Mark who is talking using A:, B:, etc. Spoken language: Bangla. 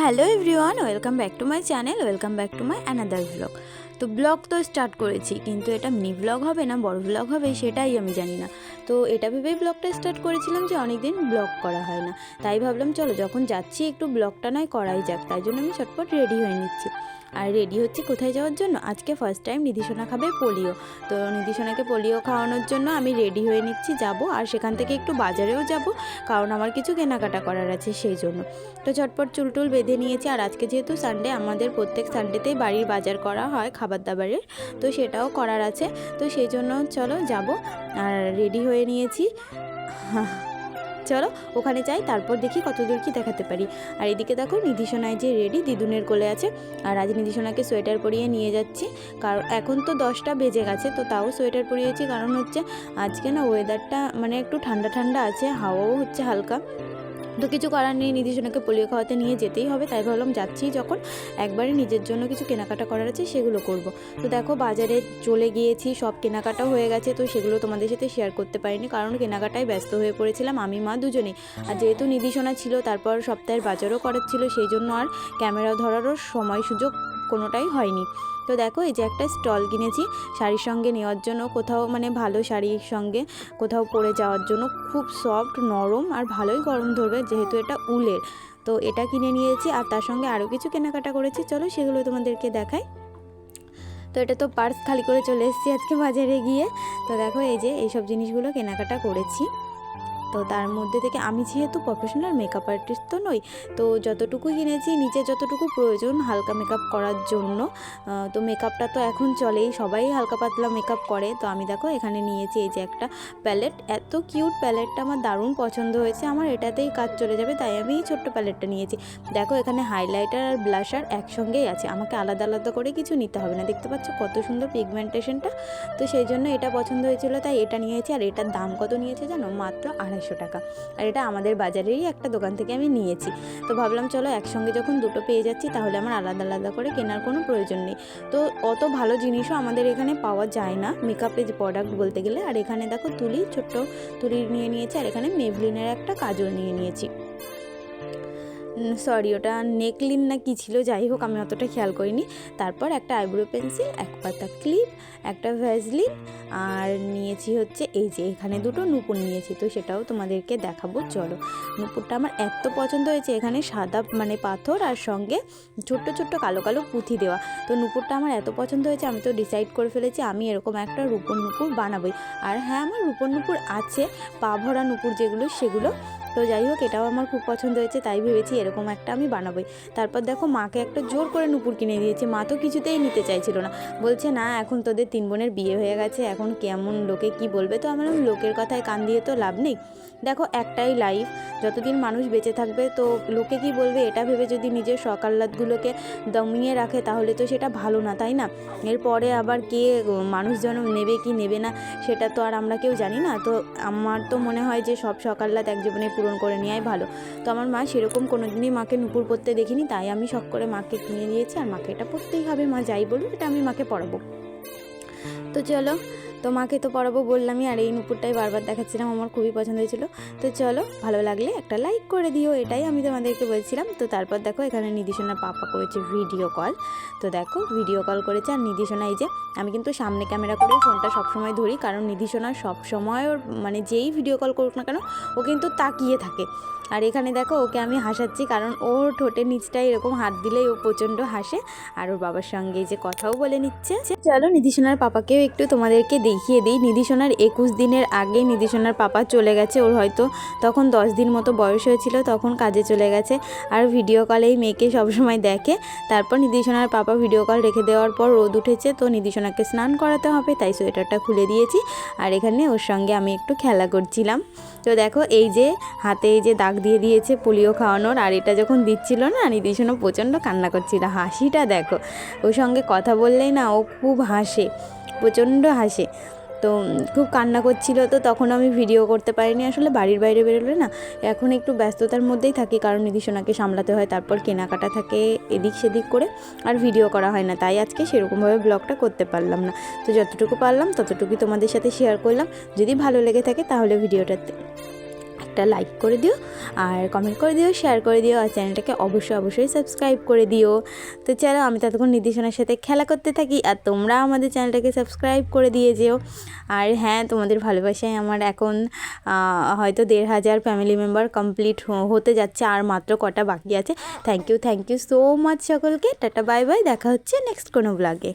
A: Hello everyone, welcome back to my channel, welcome back to my another blog. তো ব্লগ তো স্টার্ট করেছি, কিন্তু এটা মিনি ব্লগ হবে না, বড় ব্লগ হবে সেটাই আমি জানি না। তো এটা ভেবেই ব্লগটা স্টার্ট করেছিলাম যে অনেক দিন ব্লগ করা হয় না। তাই ভাবলাম চলো যখন যাচ্ছি একটু ব্লগটা নয় করাই যাক, তাই জন্য আমি ছটপট রেডি হয়ে নিচ্ছি। আর রেডি হচ্ছি কোথায় যাওয়ার জন্য? আজকে ফার্স্ট টাইম নিধিসোনা খাবে পোলিও। তো নিধিসোনাকে পোলিও খাওয়ানোর জন্য আমি রেডি হয়ে নিচ্ছি, যাব। আর সেখান থেকে একটু বাজারেও যাব, কারণ আমার কিছু কেনাকাটা করার আছে সেই জন্য। তো চটপট চুলটুল বেঁধে নিয়েছি। আর আজকে যেহেতু সানডে আমাদের প্রত্যেক সানডেতেই বাড়ির বাজার করা হয় খাবার দাবারের তো সেটাও করার আছে। তো সেই জন্য চলো যাব। আর রেডি হয়ে নিয়েছি। চলো, ওখানে যাই, তারপর দেখি কতদূর কি দেখাতে পারি। আর এদিকে দেখো নিধিসোনায় যে রেডি দিদুনের কোলে আছে। আর আজ নিধিসোনাকে সোয়েটার পরিয়ে নিয়ে যাচ্ছি। কারণ এখন তো দশটা বেজে গেছে, তো তাও সোয়েটার পরিয়েছি। কারণ হচ্ছে, আজকে না ওয়েদারটা মানে একটু ঠান্ডা ঠান্ডা আছে, হাওয়াও হচ্ছে হালকা। তো কিছু করার নেই নিধিসোনাকে পোলিও খাওয়াতে নিয়ে যেতেই হবে। তাই ভাবলাম যাচ্ছি যখন একবারে নিজের জন্য কিছু কেনাকাটা করার আছে, সেগুলো করব। তো দেখো বাজারে চলে গিয়েছি, সব কেনাকাটা হয়ে গেছে, তো সেগুলো তোমাদের সাথে শেয়ার করতে পারিনি, কারণ কেনাকাটায় ব্যস্ত হয়ে পড়েছিলাম, আমি, মা দুজনেই। আর যেহেতু নিধিসোনা ছিল, তারপর সপ্তাহের বাজারও করার ছিল, সেই জন্য আর ক্যামেরা ধরারও সময় সুযোগ কোনোটাই হয়নি। তো দেখো, এই যে একটা স্টল কিনেছি, শাড়ির সঙ্গে নেওয়ার জন্য কোথাও মানে ভালো শাড়ির সঙ্গে কোথাও পরে যাওয়ার জন্য খুব সফট নরম আর ভালোই গরম ধরবে, যেহেতু এটা উলের। তো এটা কিনে নিয়েছি আর তার সঙ্গে আরও কিছু কেনাকাটা করেছি। চলো সেগুলো তোমাদেরকে দেখাই। তো এটা তো পার্স খালি করে চলে এসেছি আজকে বাজারে গিয়ে। তো দেখো, এই যে এইসব জিনিসগুলো কেনাকাটা করেছি। তো তার মধ্যে থেকে আমি যেহেতু প্রফেশনাল মেকআপ আর্টিস্ট তো নই, তো যতটুকু কিনেছি নিচে যতটুকু প্রয়োজন হালকা মেকআপ করার জন্য তো মেকআপটা তো এখন চলেই, সবাই হালকা পাতলা মেকআপ করে। তো আমি দেখো এখানে নিয়েছি এই যে একটা প্যালেট এত কিউট প্যালেটটা আমার দারুণ পছন্দ হয়েছে, আমার এটাতেই কাজ চলে যাবে, তাই আমি এই ছোট্ট প্যালেটটা নিয়েছি। দেখো এখানে হাইলাইটার আর ব্লাশার একসঙ্গেই আছে, আমাকে আলাদা আলাদা করে কিছু নিতে হবে না, দেখতে পাচ্ছ কত সুন্দর পিগমেন্টেশনটা তো সেই জন্য এটা পছন্দ হয়েছিল, তাই এটা নিয়েছি, আর এটার দাম কত নিয়েছে জানো? মাত্র আড়াইশো টাকা। আর এটা আমাদের বাজারেরই একটা দোকান থেকে আমি নিয়েছি। তো ভাবলাম, চলো একসঙ্গে যখন দুটো পেয়ে যাচ্ছি, তাহলে আমার আলাদা আলাদা করে কেনার কোনো প্রয়োজন নেই। তো অত ভালো জিনিসও আমাদের এখানে পাওয়া যায় না মেকআপের প্রোডাক্ট বলতে গেলে। আর এখানে দেখো, তুলি, ছোট্ট তুলি নিয়ে নিয়েছি। আর এখানে মেভলিনের একটা কাজল নিয়ে নিয়েছি। সরি ওটা নেকলিন না কি ছিল? যাই হোক, আমি অতটা খেয়াল করিনি। তারপর একটা আইব্রো পেন্সিল, এক পাতা ক্লিপ, একটা ভ্যাজলিন আর নিয়েছি হচ্ছে এই যে এখানে দুটো নুপুর নিয়েছি, তো সেটাও তোমাদেরকে দেখাবো, চলো। নুপুরটা আমার এত পছন্দ হয়েছে, এখানে সাদা মানে পাথর আর সঙ্গে ছোট্ট ছোট্ট কালো কালো পুঁথি দেওয়া। তো নুপুরটা আমার এত পছন্দ হয়েছে, আমি তো ডিসাইড করে ফেলেছি, আমি এরকম একটা রূপর নুপুর বানাবোই। আর হ্যাঁ আমার রূপর নুপুর আছে পা ভরা নুপুর যেগুলো, সেগুলো তো যাই হোক, এটাও আমার খুব পছন্দ হয়েছে, তাই ভেবেছি এরকম একটা আমি বানাবোই। তারপর দেখো, মাকে একটা জোর করে নুপুর কিনে দিয়েছে, মা তো কিছুতেই নিতে চাইছিল না। বলছে, না, এখন তোদের তিন বোনের বিয়ে হয়ে গেছে, এখন কেমন লোকে কি বলবে? তো আমার লোকের কথায় কান দিয়ে তো লাভ নেই। দেখো, একটাই লাইফ যতদিন মানুষ বেঁচে থাকবে, তো লোকে কি বলবে, এটা ভেবে যদি নিজের সকাল্লাদগুলোকে দমিয়ে রাখে, তাহলে তো সেটা ভালো না, তাই না? এরপরে আবার কে মানুষজন নেবে কি নেবে না, সেটা তো আর আমরা কেউ জানি না। তো আমার তো মনে হয় যে সব সকাল্লাদ এক জীবনে পূরণ করে নেওয়াই ভালো। তো আমার মা সেরকম কোনো দিনই মাকে নুপুর পরতে দেখিনি, তাই আমি শখ করে মাকে কিনে দিয়েছি, আর মাকে এটা পরতেই হবে, মা যাই বলুন এটা আমি মাকে পরাবো। তো চলো তো মাকে তো পরাবো বললামই, আর এই নুপুরটাই বারবার দেখাচ্ছিলাম, আমার খুবই পছন্দ হয়েছিল। তো চলো, ভালো লাগলে একটা লাইক করে দিও, এটাই আমি তোমাদেরকে বলছিলাম। তো তারপর দেখো, এখানে নিধিসোনার পাপা করেছে ভিডিও কল তো দেখো ভিডিও কল করেছে, আর নিধিসোনা এই যে, আমি কিন্তু সামনে ক্যামেরা করে ফোনটা সবসময় ধরি, কারণ নিধিসোনা সবসময় ওর মানে যেই ভিডিও কল করুক না কেন, ও কিন্তু তাকিয়ে থাকে। আর এখানে দেখো, ওকে আমি হাসাচ্ছি, কারণ ওর ঠোঁটের নিচটাই এরকম হাত দিলেই ও প্রচণ্ড হাসে। আর ওর বাবার সঙ্গে যে কথাও বলে নিচ্ছে। চলো নিধিসোনার পাপাকেও একটু তোমাদেরকে দেখিয়ে দিই। নিধিসোনার একুশ দিনের আগে নিধিসোনার পাপা চলে গেছে। ওর হয়তো তখন দশ দিন মতো বয়স হয়েছিল, তখন কাজে চলে গেছে। আর ভিডিও কলেই মেয়েকে সবসময় দেখে। তারপর নিধিসোনার পাপা ভিডিও কল রেখে দেওয়ার পর রোদ উঠেছে। তো নিধিসোনাকে স্নান করাতে হবে, তাই সোয়েটারটা খুলে দিয়েছি। আর এখানে ওর সঙ্গে আমি একটু খেলা করছিলাম। তো দেখো, এই যে হাতে এই যে দাগ দিয়ে দিয়েছে পোলিও খাওয়ানোর। আর এটা যখন দিচ্ছিল না নিধিসোনা প্রচণ্ড কান্না করছিল। হাসিটা দেখো। ওর সঙ্গে কথা বললেই না, ও খুব হাসে। প্রচণ্ড হাসে। তো খুব কান্না করছিল, তো তখন আমি ভিডিও করতে পারিনি। আসলে বাড়ির বাইরে বেরোলে না, এখন একটু ব্যস্ততার মধ্যেই থাকি, কারণ নিধিসোনাকে সামলাতে হয়, তারপর কেনাকাটা থাকে এদিক সেদিক করে, আর ভিডিও করা হয় না। তাই আজকে সেরকমভাবে ব্লগটা করতে পারলাম না। তো যতটুকু পারলাম, ততটুকুই তোমাদের সাথে শেয়ার করলাম। যদি ভালো লেগে থাকে, তাহলে ভিডিওটাতে একটা লাইক করে দিও আর কমেন্ট করে দিও শেয়ার করে দিও, আর চ্যানেলটাকে অবশ্যই অবশ্যই সাবস্ক্রাইব করে দিও। তো চলো আমি ততক্ষণ নির্দেশনার সাথে খেলা করতে থাকি আর তোমরা আমাদের চ্যানেলটাকে সাবস্ক্রাইব করে দিয়ে যেও। আর হ্যাঁ তোমাদের ভালোবাসায় আমার এখন হয়তো দেড় হাজার ফ্যামিলি মেম্বার কমপ্লিট হতে যাচ্ছে, আর মাত্র কটা বাকি আছে। Thank you thank you so much সকলকে। টাটা বাই বাই দেখা হচ্ছে নেক্সট কোনো ব্লগে